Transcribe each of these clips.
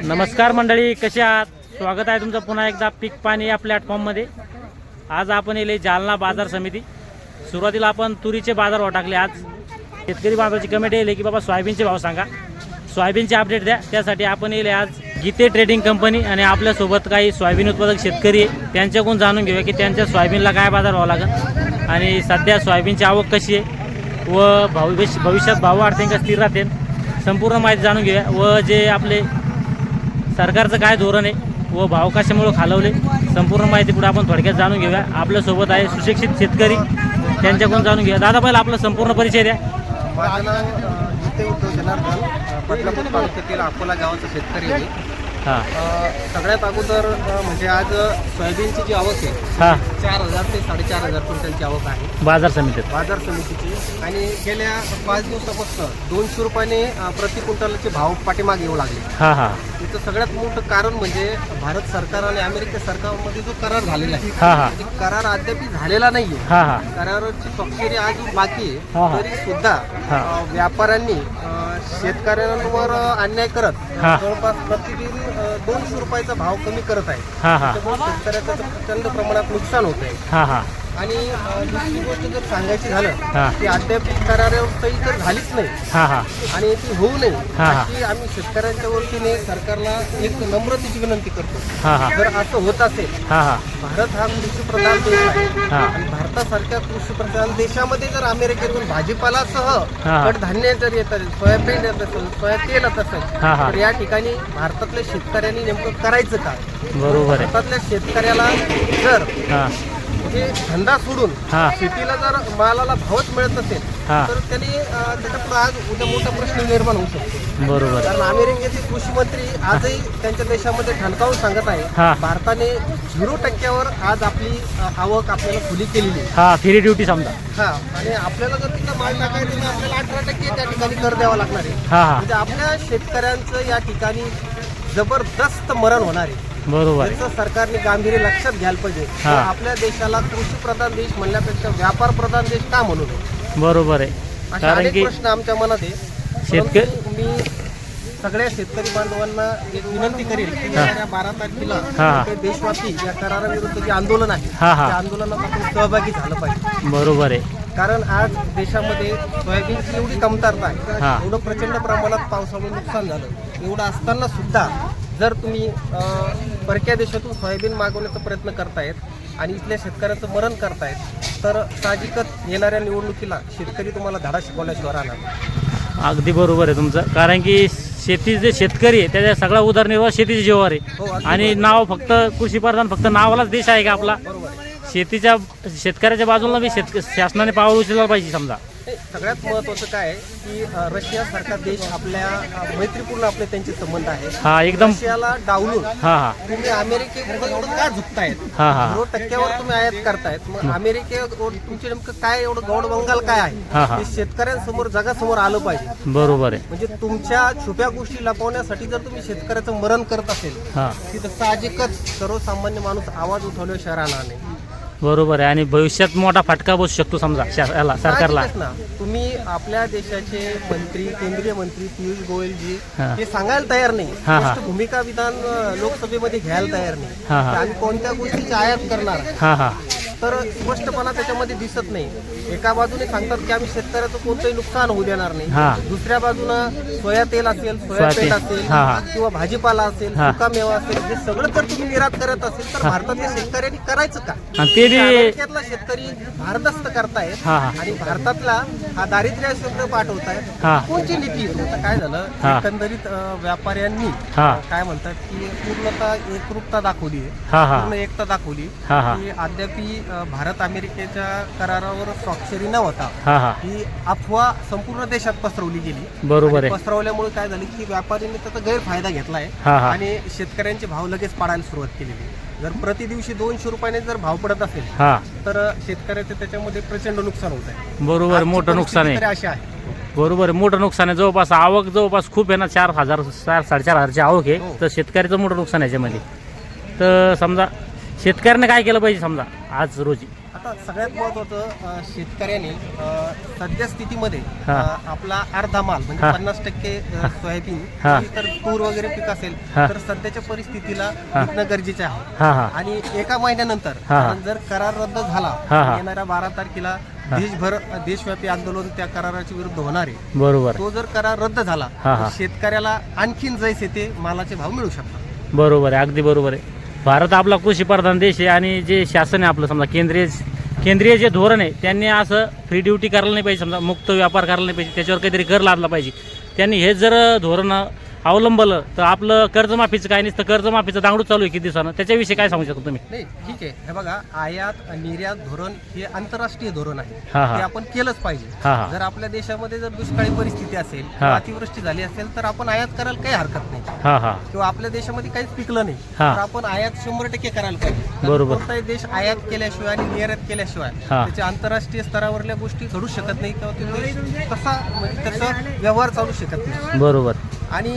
नमस्कार मंडळी कसे आहात? स्वागत आहे तुमचं पुन्हा एकदा पीक पाणी या प्लॅटफॉर्ममध्ये. आज आपण येले जालना बाजार समिती. सुरुवातीला आपण तुरीचे बाजार भाव टाकले आज शेतकरी बाजाराची कमेटी येईल की बाबा सोयाबीनचे भाव सांगा. सोयाबीनचे अपडेट द्या. त्यासाठी आपण येले आज गीते ट्रेडिंग कंपनी आणि आपल्यासोबत काही सोयाबीन उत्पादक शेतकरी आहे. त्यांच्याकडून जाणून घेऊया की त्यांच्या सोयाबीनला काय बाजार व्हावा लागेल. आणि सध्या सोयाबीनची आवक कशी आहे व भविष्य भविष्यात भाव वाढते का स्थिर राहते? संपूर्ण माहिती जाणून घेऊया. व जे आपले सरकारचं काय धोरण आहे व भाव कशामुळे खालवले संपूर्ण माहिती पुढे आपण थोडक्यात जाणून घेऊया. आपल्यासोबत आहे सुशिक्षित शेतकरी त्यांच्याकडून जाणून घेऊया. दादा पहिला आपला संपूर्ण परिचय द्या. माझं नाव उद्धव जनार्दन बदलापूर तालुक्यातील अकोला गावाचा शेतकरी आहे सगळ्यात अगोदर म्हणजे आज सोयाबीनची जी आवक आहे चार हजार ते साडेचार हजार क्विंटलची आवक आहे. बाजार समितीत. बाजार समितीची. आणि गेल्या पाच दिवसापासून दोनशे रुपयाने प्रति क्विंटलचे भाव पाठीमागे येऊ लागले. हां हां. याचं सगळ्यात मोठं कारण म्हणजे भारत सरकार आणि अमेरिका सरकारमध्ये जो करार झालेला आहे. म्हणजे करार अद्याप झालेला नाहीये. कराराची स्वाक्षरी अजून बाकी. आहे. तरी सुद्धा व्यापाऱ्यांनी शेतकऱ्यांवर अन्याय करत हा. जवळपास प्रतिदिन दोनशे रुपयाचा भाव कमी करत आहे. हां हां. त्यामुळे शेतकऱ्याचं प्रचंड प्रमाणात नुकसान होत आहे हां हां. आणि अ, दुसरी गोष्ट जर सांगायची झालं. की अद्याप ही करारावर सही तर झालीच नाही हां हां आणि ती होऊ नये हा, हा. अशी आम्ही शेतकऱ्यांच्या वतीने सरकारला एक नम्रतेची विनंती करतो हां हां जर असं होत असेल हां हां भारत हा कृषीप्रधान देश आहे हा. आणि भारतासारख्या कृषीप्रधान देशामध्ये जर अमेरिकेतून भाजीपालासह हा. कडधान्य जर येत असेल सोयाबीन येत असेल सोया तेल येत असेल हा, हा. तर या ठिकाणी भारतातल्या शेतकऱ्यांनी नेमकं करायचं काय बरोबर आहे भारतातल्या शेतकऱ्याला जर हां म्हणजे धंदा सोडून हा. शेतीला जर मालाला भावच मिळत नसेल हा. तर त्यांनी अं, त्याच्यापुढे आज उद्या मोठा प्रश्न निर्माण होऊ शकतो. बरोबर. कारण अमेरिकेचे कृषी मंत्री आजही त्यांच्या देशामध्ये ठणकावून सांगत हा. आहे भारताने झिरो टक्क्यावर आज आपली अ, आवक आपल्याला खुली केलेली आहे. हां फ्री ड्युटी समजा. हा आणि आपल्याला जर तिथं माल टाकायचं तर आपल्याला अठरा टक्के त्या ठिकाणी कर द्यावा लागणार आहे. हां हां. म्हणजे आपल्या शेतकऱ्यांचं या ठिकाणी जबरदस्त मरण होणार आहे. बरोबर. आहे सरकारने गांभीर्य लक्षात घ्यायला पाहिजे. हा. आपल्या देशाला कृषी प्रधान देश म्हणण्यापेक्षा व्यापार प्रधान देश का म्हणू नये? बरोबर आहे. असे कारण अनेक की प्रश्न आमच्या मनात आहे शेतकरी- परंतु मी सगळ्या शेतकरी बांधवांना एक विनंती करेल की येणाऱ्या बारा तारखेला हा. देशव्यापी या कराराविरुद्ध जे आंदोलन आहे हा, हा. त्या आंदोलनात आपण सहभागी झालं पाहिजे. बरोबर आहे. कारण आज देशामध्ये सोयाबीनची एवढी कमतरता हा. आहे एवढं प्रचंड प्रमाणात पावसामुळे नुकसान झालं. एवढं असताना सुद्धा जर तुम्ही परक्या देशातून सोयाबीन मागवण्याचा प्रयत्न करतायत आणि इथल्या शेतकऱ्याचं मरण करतायत तर साहजिकच येणाऱ्या निवडणुकीला शेतकरी तुम्हाला धडा शिकवल्याशिवाय राहणार. अगदी बरोबर आहे तुमचं. कारण की शेती जे शेतकरी आहे त्याचा सगळा उदरनिर्वाह शेतीच्या जीवावर हो, आहे अगदी आणि नाव फक्त कृषी प्रधान फक्त नावालाच देश आहे का आपला? शेतीच्या शेतकऱ्याच्या बाजूला बी शेतक शासनाने पाऊल उचलला पाहिजे समजा. हे सगळ्यात महत्वाचं काय आहे की अ, रशियासारखा देश आपल्या मैत्रीपूर्ण आपले त्यांचे संबंध आहेत. हा एकदम. रशियाला डावलून हा हा. तुम्ही एवढं का झुकतायत? हा हा. टक्क्यावर तुम्ही आयात करतायत. मग अमेरिकेवर तुमचे नेमकं काय एवढं गौड बंगाल काय हा, आहे हा. ते शेतकऱ्यांसमोर जगासमोर आलं पाहिजे. बरोबर आहे. म्हणजे तुमच्या छुप्या गोष्टी लपवण्यासाठी जर तुम्ही शेतकऱ्याचं मरण करत असेल हा. तिथं साहजिकच सर्वसामान्य माणूस आवाज उठवल्याशिवाय राहणार नाही. बरोबर आहे आणि भविष्यात मोठा फटका बसू शकतो समजा शा- याला सरकारला साहजिकच ना तुम्ही आपल्या देशाचे मंत्री केंद्रीय मंत्री पियुष गोयलजी हा. हे सांगायला तयार नाही हा, हा. स्पष्ट भूमिका विधान अं, लोकसभेमध्ये घ्यायला तयार नाही हा, हा. आम्ही कोणत्या गोष्टीची आयात करणार. हा हा तर स्पष्टपणा त्याच्यामध्ये दिसत नाही एका बाजूने सांगतात की आम्ही शेतकऱ्याचं कोणतंही नुकसान होऊ देणार नाही. दुसऱ्या बाजूनं सोया तेल असेल सोया. पेट असेल. किंवा भाजीपाला असेल. सुका मेवा असेल हे सगळं जर तुम्ही निर्यात करत असेल तर भारतातल्या शेतकऱ्यांनी करायचं का ते अमेरिकेतला शेतकरी भारदस्त करतायत. आणि भारतातला हा दारिद्र्य शब्द पाठवतायत. कोणची नीती काय झालं. एकंदरीत व्यापाऱ्यांनी काय म्हणतात की पूर्णतः एकरूपता दाखवली पूर्ण एकता दाखवली. की अद्यापी भारत अमेरिकेच्या करारावर स्वाक्षरी न होता. हा हा. ही अफवा संपूर्ण देशात पसरवली गेली. बरोबर आहे. पसरवल्यामुळे काय झालं की व्यापाऱ्यांनी त्याचा गैरफायदा घेतलाय हा, हा. आणि शेतकऱ्यांचे भाव लगेच पाडायला सुरुवात केलेली. जर प्रति दिवशी दोनशे रुपयाने जर भाव पडत असेल हा. तर शेतकऱ्याचं त्याच्यामध्ये प्रचंड नुकसान होत आहे. बरोबर आजची मोठं नुकसान परिस्थिती आहे तरी अशी आहे. बरोबर आहे मोठं नुकसान आहे. जवळपास आवक जवळपास खूप आहे ना चार हजार चार साडेचार हजारची आवक आहे. हो. तर शेतकऱ्याचं मोठं नुकसान आहे याच्यामध्ये. तर समजा शेतकऱ्याने काय केलं पाहिजे समजा? आज रोजी आता सगळ्यात महत्वाचं शेतकऱ्याने सध्या स्थितीमध्ये हा. अ, आपला अर्धा माल म्हणजे हा. पन्नास टक्के अ, सोयाबीन हा. तर तूर वगैरे पीक असेल हा. तर सध्याच्या परिस्थितीला हा. विकणं गरजेचे आहे हां हां आणि एका महिन्यानंतर हा. कारण जर करार रद्द झाला हा, हा. येणाऱ्या बारा तारखेला देशभर देशव्यापी आंदोलन त्या कराराच्या विरुद्ध होणार आहे बरोबर तो जर करार रद्द झाला हा, हा. तर शेतकऱ्याला आणखीन जैसे ते मालाचे भाव मिळू शकतात बरोबर आहे अगदी बरोबर आहे भारत आपला कृषीप्रधान देश आहे आणि जे शासन आहे आपलं समजा केंद्रीय केंद्रीय जे धोरण आहे त्यांनी असं फ्री ड्युटी करायला नाही पाहिजे समजा मुक्त व्यापार करायला नाही पाहिजे त्याच्यावर काहीतरी कर लादला पाहिजे. त्यांनी हे जर धोरण अवलंबलं तर आपलं कर्जमाफीचं काय नसतं कर्जमाफीचं दांगडू चालू आहे किती दिवसानं? त्याच्याविषयी काय सांगू शकतो तुम्ही? नाही ठीक आहे. हे बघा आयात निर्यात धोरण हे आंतरराष्ट्रीय धोरण आहे. हा, हा. ते आपण केलंच पाहिजे. हा हा. जर आपल्या देशामध्ये जर दुष्काळी परिस्थिती असेल हा. अतिवृष्टी झाली असेल तर आपण आयात करायला काही हरकत नाही. हा हा. किंवा आपल्या देशामध्ये काहीच पिकलं नाही हा. तर आपण आयात शंभर टक्के करायला पाहिजे. कारण बरोबर. कोणताही देश आयात केल्याशिवाय आणि निर्यात केल्याशिवाय हा. त्याच्या आंतरराष्ट्रीय स्तरावरल्या गोष्टी घडू शकत नाही किंवा तो देश कसा म्हणजे त्याचा व्यवहार चालू शकत नाही. बरोबर. आणि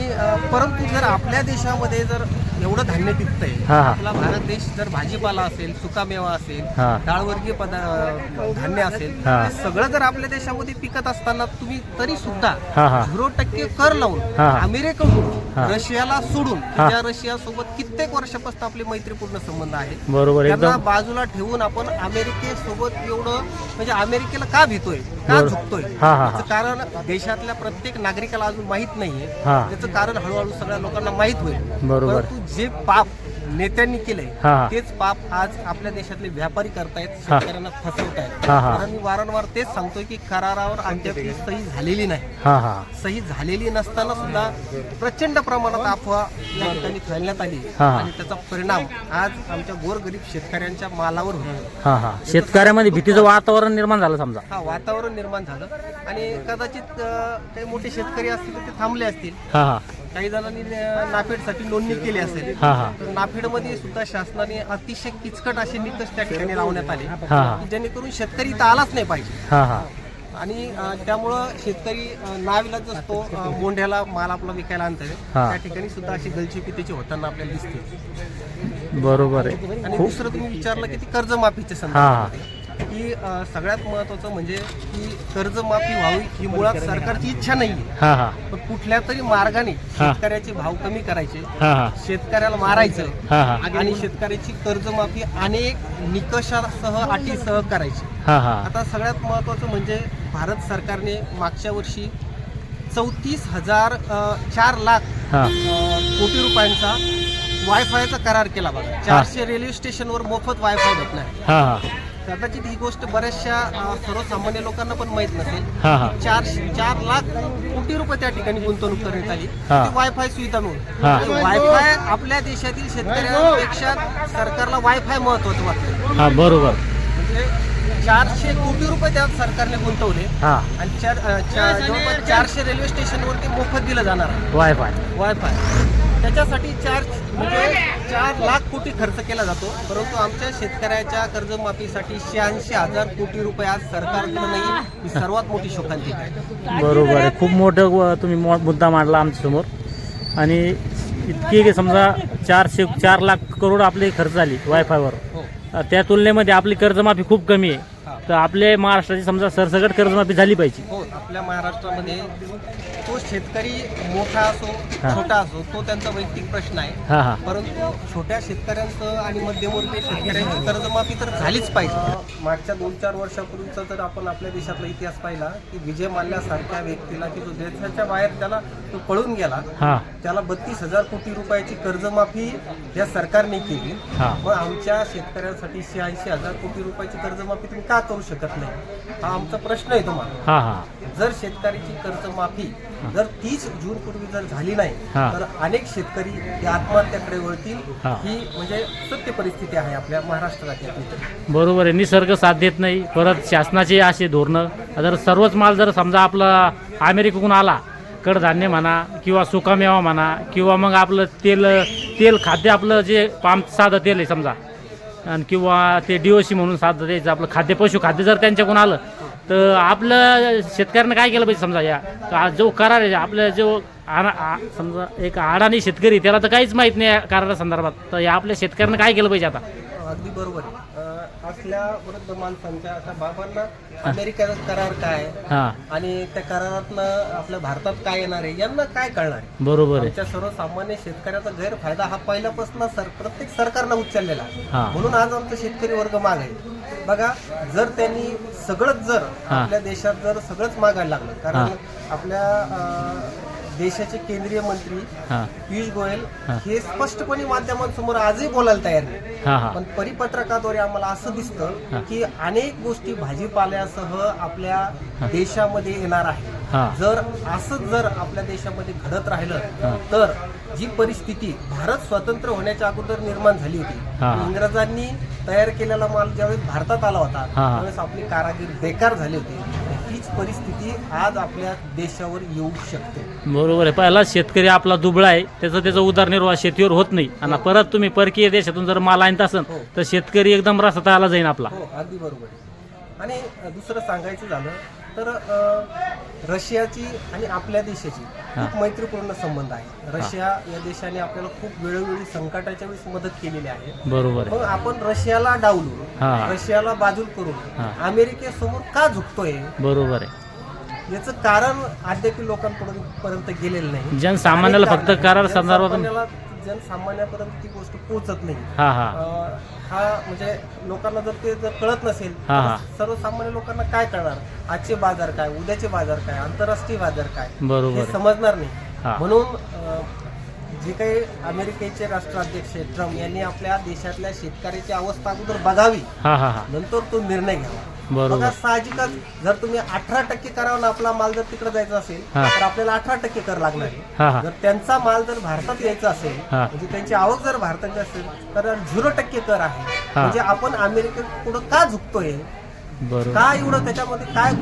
परंतु जर आपल्या देशामध्ये जर एवढं धान्य पिकतंय हा, हा. आपला भारत देश जर भाजीपाला असेल सुकामेवा असेल हा. डाळवर्गीय पदार्थ धान्य असेल हा. सगळं जर आपल्या देशामध्ये पिकत असताना तुम्ही तरी सुद्धा हा हा झिरो टक्के कर लावून हा. अमेरिकेकडून हा. रशियाला सोडून हा. ज्या रशिया सोबत कित्येक वर्षापासून आपले मैत्रीपूर्ण संबंध आहेत बरोबर त्यांना एकदम बाजूला ठेवून आपण अमेरिकेसोबत एवढं म्हणजे अमेरिकेला का भीतोय का बरोबर. झुकतोय हा, हा, हा. त्याचं कारण देशातल्या प्रत्येक नागरिकाला अजून माहीत नाहीये हा. त्याचं कारण हळूहळू सगळ्या लोकांना माहीत होईल बरोबर. परंतु जे पाप नेत्यांनी केलंय. तेच पाप आज आपल्या देशातले व्यापारी करतायत. शेतकऱ्यांना फसवतायत. हा, हा. कारण मी वारंवार तेच सांगतोय की करारावर आणखी सही झालेली नाही. सही झालेली नसताना सुद्धा प्रचंड प्रमाणात अफवा या ठिकाणी फैलण्यात आली. आणि त्याचा परिणाम आज आमच्या गोरगरीब शेतकऱ्यांच्या मालावर होतो. शेतकऱ्यामध्ये भीतीचं वातावरण निर्माण झालं समजा. हा वातावरण निर्माण झालं. आणि कदाचित काही मोठे शेतकरी असतील तर ते थांबले असतील. काही जणांनी नाफेडसाठी नोंदणी केली असेल. हा हा. तर नाफेडमध्ये सुद्धा शासनाने अतिशय किचकट असे निकष त्या ठिकाणी लावण्यात आले हा हा. की जेणेकरून शेतकरी इथं आलाच नाही पाहिजे. हा हा. आणि अं, त्यामुळं शेतकरी अं, नाविलाज असतो अं, मोंढ्याला माल आपला विकायला आणतोय. हा. त्या ठिकाणी सुद्धा अशी गलचेपी त्याची होताना आपल्याला दिसते. बरोबर आहे. आणि दुसरं तुम्ही विचारलं की ती कर्जमाफीच्या हा. संदर्भामध्ये. की सगळ्यात महत्वाचं म्हणजे की कर्जमाफी व्हावी ही मुळात सरकारची इच्छा नाहीये. हा हा. पण कुठल्या तरी मार्गाने. शेतकऱ्याचे भाव कमी करायचे शेतकऱ्याला मारायचं आणि शेतकऱ्याची कर्जमाफी अनेक निकषासह अटीसह करायची. आता सगळ्यात महत्त्वाचं म्हणजे भारत सरकारने मागच्या वर्षी चौतीस हजार चार लाख कोटी रुपयांचा वायफायचा करार केला बघा. चारशे रेल्वे स्टेशनवर मोफत वायफाय भेटणार. कदाचित ही गोष्ट बऱ्याचशा सर्वसामान्य लोकांना पण माहीत नसेल. हा हा. चार चार लाख कोटी रुपये त्या ठिकाणी गुंतवणूक करण्यात आली. हा. ती वायफाय सुविधा हा. मिळून वायफाय आपल्या देशातील शेतकऱ्यांपेक्षा सरकारला वायफाय महत्वाचं वाटतं. हा बरोबर. म्हणजे चारशे कोटी रुपये त्या सरकारने गुंतवले हा. आणि चार अ, चा- जवळपास चारशे रेल्वे स्टेशनवरती मोफत दिलं जाणार आहे. वायफाय. वायफाय. त्याच्यासाठी चार म्हणजे चार लाख कोटी खर्च केला जातो. परंतु आमच्या शेतकऱ्याच्या कर्जमाफीसाठी शहाऐंशी हजार कोटी रुपये आज सरकारकडे नाही ही सर्वात मोठी शोकांतिक आहे. बरोबर आहे. खूप मोठं व तुम्ही मो- मुद्दा मांडला आमच्यासमोर आणि इतकी की समजा चारशे चार लाख करोड आपली खर्च झाली वायफायवर. हो. त्या तुलनेमध्ये आपली कर्जमाफी खूप कमी आहे. तर आपल्या महाराष्ट्राची समजा सरसकट कर्जमाफी झाली पाहिजे. हो आपल्या महाराष्ट्रामध्ये तो शेतकरी मोठा असो हा. छोटा असो तो त्यांचा वैयक्तिक प्रश्न आहे. हा हा. परंतु छोट्या शेतकऱ्यांचं आणि मध्यमवर्गीय शेतकऱ्यांची कर्जमाफी तर झालीच पाहिजे. मागच्या दोन चार वर्षापूर्वीचा जर आपण आपल्या देशातला इतिहास पाहिला की विजय माल्यासारख्या व्यक्तीला की जो देशाच्या बाहेर त्याला तो पळून गेला हा. त्याला बत्तीस हजार कोटी रुपयाची कर्जमाफी या सरकारने केली. हा. मग आमच्या शेतकऱ्यांसाठी शहाऐंशी हजार कोटी रुपयाची कर्जमाफी तुम्ही का करू शकत नाही. हा आमचा प्रश्न आहे तुम्हाला. हा हा. जर शेतकऱ्याची कर्जमाफी जर तीस जून पूर्वी जर झाली नाही हा. तर अनेक शेतकरी हे आत्महत्याकडे वळतील. हा. ही म्हणजे सत्य परिस्थिती आहे आपल्या महाराष्ट्र राज्यातली तर. बरोबर आहे. निसर्ग साथ देत नाही. परत शासनाचे असे धोरणं. जर सर्वच माल जर समजा आपला अमेरिकेकडून आला कडधान्य म्हणा किंवा सुकामेवा म्हणा किंवा मग आपलं तेल तेल खाद्य आपलं जे पाम साधं तेल आहे समजा आणि किंवा ते डी म्हणून साधं द्यायचं आपलं खाद्य पशु खाद्य जर त्यांच्याकडून आलं तर आपलं शेतकऱ्यांना काय केलं पाहिजे समजा या? का जो करार आहे आपल्या जो आना आ- समजा एक अडाणी शेतकरी त्याला तर काहीच माहीत नाही या संदर्भात तर या आपल्या शेतकऱ्यांना काय केलं पाहिजे आता? अगदी बरोबर आहे. असल्या वृद्ध माणसांच्या अशा बाबांना अमेरिकेचा करार काय? हा. आणि त्या करारातनं आपल्या भारतात काय येणार आहे? यांना काय कळणार आहे? बरोबर आहे. आमच्या सर्वसामान्य शेतकऱ्याचा गैरफायदा हा पहिल्यापासून सर प्रत्येक सरकारनं उचललेला आहे. हा. म्हणून आज आमचा शेतकरी वर्ग माग आहे. बघा जर त्यांनी सगळंच जर हा. आपल्या देशात जर सगळंच मागायला लागलं कारण आपल्या अं, देशाचे केंद्रीय मंत्री हा पियुष गोयल हा. हे स्पष्टपणे माध्यमांसमोर आजही बोलायला तयार नाही हा हा पण परिपत्रकाद्वारे आम्हाला असं हा. दिसतं की अनेक गोष्टी भाजीपाल्यासह आपल्या देशामध्ये येणार आहे हा जर असंच जर आपल्या देशामध्ये घडत हा. राहिलं तर जी परिस्थिती भारत स्वतंत्र होण्याच्या अगोदर निर्माण झाली होती. इंग्रजांनी तयार केलेला माल ज्यावेळेस भारतात आला होता हा. त्यावेळेस आपली कारागीर बेकार झाली होती हीच परिस्थिती आज आपल्या देशावर येऊ शकते. बरोबर आहे. पहिला शेतकरी आपला दुबळा आहे. त्याचं त्याचा उदरनिर्वाह शेतीवर होत नाही. आणि परत तुम्ही परकीय देशातून जर माल आणत असाल हो. तर शेतकरी एकदम रस्ता आला जाईल आपला. हो अगदी बरोबर आहे. आणि दुसरं सांगायचं झालं तर रशियाची आणि आपल्या देशाची खूप मैत्रीपूर्ण संबंध आहे. रशिया या देशाने आपल्याला खूप वेळोवेळी संकटाच्या वेळेस मदत केलेली आहे. बरोबर मग आपण रशियाला डावलू हा. रशियाला बाजूल करून. अमेरिकेसमोर का झुकतोय? बरोबर आहे. याचं कारण अद्याप लोकांपर्यंत पर्यंत गेलेलं नाही. जनसामान्याला फक्त कारणं. करार संदर्भात जनसामान्यापर्यंत ती गोष्ट पोहोचत नाही. हा हा. अं, हा म्हणजे लोकांना जर ते जर कळत नसेल हा, तर. सर्वसामान्य लोकांना काय कळणार? आजचे बाजार काय? उद्याचे बाजार काय? आंतरराष्ट्रीय बाजार काय? बरोबर. हे आहे. समजणार नाही. म्हणून अं, जे काही अमेरिकेचे राष्ट्राध्यक्ष आहेत, ट्रम्प यांनी आपल्या देशातल्या शेतकऱ्याची अवस्था अगोदर बघावी. हा हा हा. नंतर तो निर्णय घ्यावा. बघा साहजिकच जर तुम्ही अठरा टक्के करावं आपला माल जर तिकडे जायचा असेल हा. तर आपल्याला अठरा टक्के कर लागणार आहे हा हा जर त्यांचा माल जर भारतात यायचा असेल हा. म्हणजे त्यांची आवक जर भारताची असेल तर झिरो टक्के कर आहे हा. म्हणजे आपण अमेरिकेत पुढं का झुकतोय बरोबर का एवढं त्याच्यामध्ये काय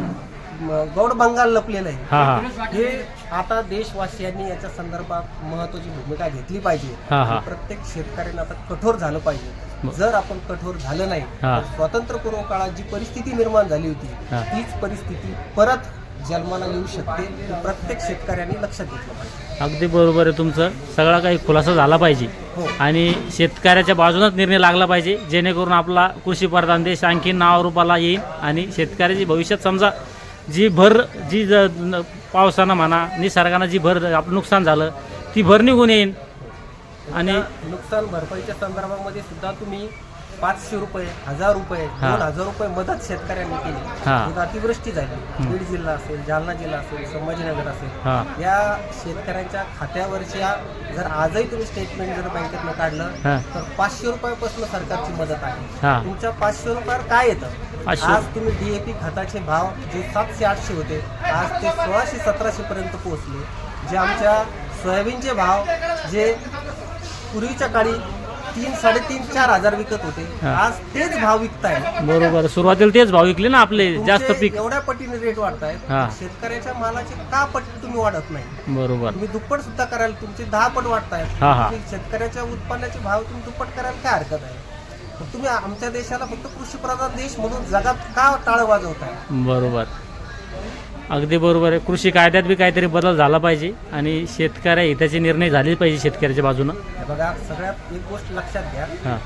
गौड बंगाल लपलेलं हा हा. आहे हे आता देशवासियांनी याच्या संदर्भात महत्वाची भूमिका घेतली पाहिजे. हा, हा. आणि प्रत्येक शेतकऱ्यांना आता कठोर झालं पाहिजे. जर आपण कठोर झालं नाही हा. तर स्वातंत्र्यपूर्व काळात जी परिस्थिती निर्माण झाली होती हा. तीच परिस्थिती परत जन्माला येऊ शकते हे प्रत्येक शेतकऱ्यांनी लक्षात घेतलं पाहिजे. अगदी बरोबर आहे तुमचं. सगळा काही खुलासा झाला पाहिजे. हो. आणि शेतकऱ्याच्या बाजूनच निर्णय लागला पाहिजे जेणेकरून आपला कृषी प्रधान देश आणखी नावारूपाला येईल आणि शेतकऱ्याची भविष्यात समजा जी भर जी पावसानं म्हणा निसर्गानं जी भर आपलं नुकसान झालं ती भर निघून येईल आणि नुकसान भरपाईच्या संदर्भामध्ये सुद्धा तुम्ही पाचशे रुपये हजार रुपये हा. दोन हजार रुपये मदत शेतकऱ्यांनी केली. हा. अतिवृष्टी झाली. बीड जिल्हा असेल जालना जिल्हा असेल संभाजीनगर असेल. हा. या शेतकऱ्यांच्या खात्यावरच्या जर आजही तुम्ही स्टेटमेंट जर बँकेतनं काढलं हा. तर पाचशे रुपयापासून सरकारची मदत आहे. हा. तुमच्या पाचशे रुपयावर काय येतं. आज तुम्ही डीएपी खताचे भाव जे सातशे आठशे होते आज ते सोळाशे सतराशे पर्यंत पोहोचले. जे आमच्या सोयाबीनचे भाव जे पूर्वीच्या काळी तीन साडेतीन चार हजार विकत होते. आज तेच भाव विकताय. बरोबर सुरुवातीला तेच भाव विकले ना आपले जास्त पीक. एवढ्या पटीने रेट वाढतायत. हा. शेतकऱ्याच्या मालाचे का पट तुम्ही वाढत नाही? बरोबर. तुम्ही दुप्पट सुद्धा करायला तुमचे दहा पट वाढतायत. हा, हा. तुम्ही शेतकऱ्याच्या उत्पन्नाचे भाव तुम्ही दुप्पट करायला काय हरकत आहे? तुम्ही आमच्या देशाला फक्त कृषी प्रधान देश म्हणून जगात का टाळ वाजवताय? बरोबर. अगदी बरोबर आहे. कृषी कायद्यात बी काहीतरी बदल झाला पाहिजे आणि शेतकऱ्या हिताचे निर्णय झाले पाहिजे शेतकऱ्याच्या बाजूनं. हे बघा सगळ्यात एक गोष्ट लक्षात घ्या. हां.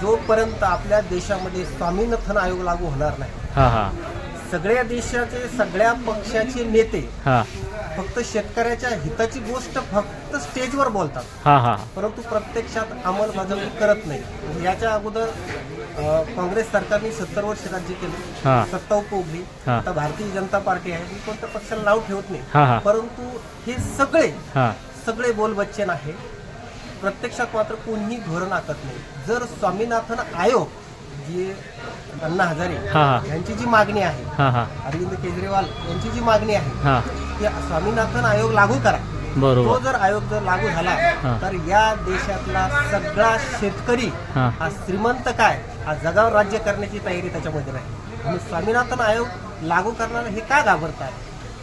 जोपर्यंत आपल्या देशामध्ये स्वामीनाथन आयोग लागू होणार नाही हां हां. सगळ्या देशाचे सगळ्या पक्षाचे नेते हां. फक्त शेतकऱ्याच्या हिताची गोष्ट फक्त स्टेजवर बोलतात. हां हां. परंतु प्रत्यक्षात अंमलबजावणी करत नाही. म्हणजे याच्या अगोदर अ, काँग्रेस सरकारने सत्तर वर्ष राज्य केलं. सत्ता उपभोगली हा. आता भारतीय जनता पार्टी आहे. मी कोणत्या पक्षाला नाव ठेवत नाही. हां परंतु हे सगळे हां. सगळे बोलबच्चन आहे प्रत्यक्षात मात्र कोणीही धोरण आखत नाही. जर स्वामीनाथन आयोग जे अण्णा हजारे हां हां. यांची जी मागणी आहे हां हां. अरविंद केजरीवाल यांची जी मागणी आहे हां. की स्वामीनाथन आयोग लागू करा. तो बरोबर जर आयोग जर लागू झाला हा. तर या देशातला सगळा शेतकरी हां. हा श्रीमंत काय हा जगावर राज्य करण्याची तयारी त्याच्यामध्ये राहील आणि स्वामीनाथन आयोग लागू करणारे हे का घाबरतात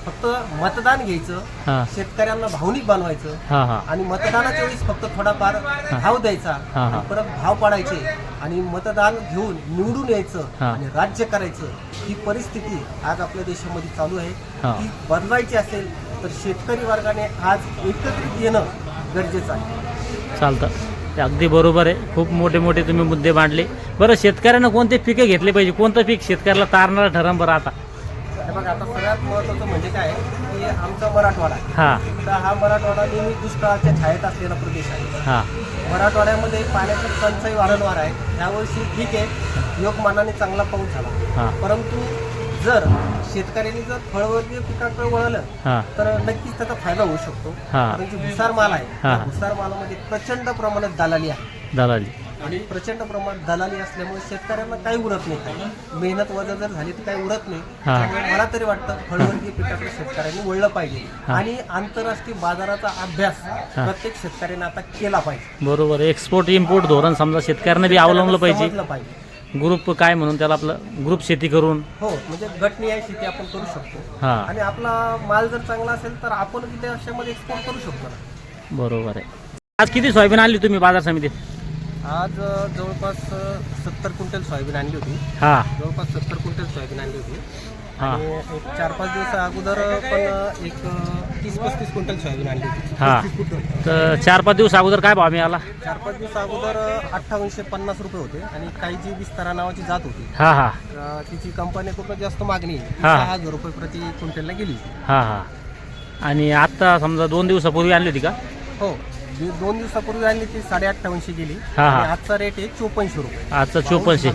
फक्त मतदान घ्यायचं शेतकऱ्यांना भावनिक बनवायचं आणि मतदानाच्या वेळेस फक्त थोडाफार भाव द्यायचा. आणि परत भाव पाडायचे आणि मतदान घेऊन निवडून यायचं. आणि राज्य करायचं ही परिस्थिती आज आपल्या देशामध्ये चालू आहे. ती बदलायची असेल तर शेतकरी वर्गाने आज एकत्रित येणं गरजेचं आहे. चालतं. ते अगदी बरोबर आहे. खूप मोठे मोठे तुम्ही मुद्दे मांडले. बरं शेतकऱ्यांना कोणते पिके घेतले पाहिजे? कोणतं पीक शेतकऱ्याला तारणारा ठरम बरं आता? हे बघा आता सगळ्यात महत्त्वाचं म्हणजे काय की आमचा मराठवाडा. हां. तर हा मराठवाडा नेहमी दुष्काळाच्या छायेत असलेला प्रदेश आहे. हां. मराठवाड्यामध्ये पाण्याची टंचाई वारंवार आहे. यावर्षी ठीक आहे योगमानाने चांगला पाऊस झाला. परंतु जर शेतकऱ्यांनी जर फळवर्गीय पिकाकडे वळलं तर नक्कीच त्याचा फायदा होऊ शकतो. कारण जी भुसार माल आहे. भुसार मालामध्ये प्रचंड प्रमाणात दलाली आहे. दलाली. आणि प्रचंड प्रमाणात दलाली असल्यामुळे शेतकऱ्यांना काही उरत नाही मेहनत वजा जर झाली तर काही उरत नाही. मला तरी वाटतं फळवर्गीय पिकाकडे शेतकऱ्यांनी वळलं पाहिजे. आणि आंतरराष्ट्रीय बाजाराचा अभ्यास प्रत्येक शेतकऱ्याने आता केला पाहिजे. बरोबर. एक्सपोर्ट इम्पोर्ट धोरण समजा शेतकऱ्यांना बी अवलंबलं पाहिजे. ग्रुप काय म्हणून त्याला आपलं ग्रुप शेती करून? हो म्हणजे गटनिहाय शेती आपण करू शकतो. आणि आपला माल जर चांगला असेल तर आपण विदेशामध्ये एक्सपोर्ट करू शकतो बरोबर आहे. आज किती सोयाबीन आणली तुम्ही बाजार समितीत? आज जवळपास सत्तर क्विंटल सोयाबीन आणली होती. हां. जवळपास सत्तर क्विंटल सोयाबीन आणली होती. हां. आणि एक चार पाच दिवसा अगोदर पण एक तीस पस्तीस क्विंटल सोयाबीन आणली होती. हां. 35 क्विंटल. तर चार पाच दिवस अगोदर काय भाव मिळाला? चार पाच दिवसा अगोदर अठ्ठावनशे पन्नास रुपये होते. आणि काही जी विस्तारा नावाची जात होती हां हां. तिची कंपनी खूप जास्त मागणी आहे. ती हा. सहा हजार रुपये प्रति क्विंटलला गेली होती. हां हां. आणि आत्ता समजा दोन दिवसापूर्वी आणली होती का? हो. जी दोन दिवसापूर्वी आणली ती साडे अठ्ठावनशे गेली. हा, हा. आणि आजचा रेट आहे चोपन्नशे रुपये. आजचा चोपन्नशे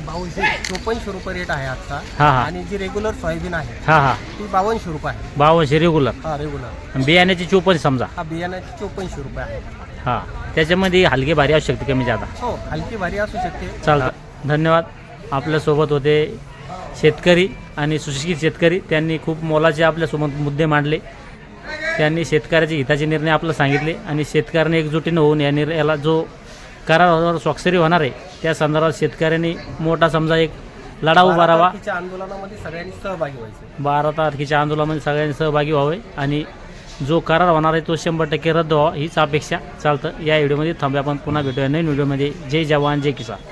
चोपन्नशे रुपये रेट आहे आजचा. हा. आणि जी रेग्युलर सोयाबीन आहे हां हां. ती बावनशे रुपये आहे. बावनशे रेग्युलर हा रेग्युलर बियाण्याची चोपन्न समजा. हा बियाण्याची चोपन्नशे रुपये आहे. हां. त्याच्यामध्ये हलके भारी असू शकते कमी जादा. हो हलकी भारी असू शकते. चालतं. धन्यवाद. आपल्यासोबत होते शेतकरी आणि सुशिक्षित शेतकरी. त्यांनी खूप मोलाचे आपल्यासोबत मुद्दे मांडले. त्यांनी शेतकऱ्याचे हिताचे निर्णय आपल्याला सांगितले आणि शेतकऱ्यांनी एकजुटीनं होऊन या निर्णयाला जो करारावर स्वाक्षरी होणार आहे त्या संदर्भात शेतकऱ्यांनी मोठा समजा एक लढा उभा राहावा. बारामतीच्या आंदोलनामध्ये सगळ्यांनी सहभागी व्हायचे. बारा तारखेच्या आंदोलनामध्ये सगळ्यांनी सहभागी व्हावे आणि जो करार होणार आहे तो शंभर टक्के रद्द व्हावा हीच अपेक्षा चालतं. या व्हिडिओमध्ये थांबूया. आपण पुन्हा भेटूया नवीन व्हिडिओमध्ये. जय जवान जय किसान.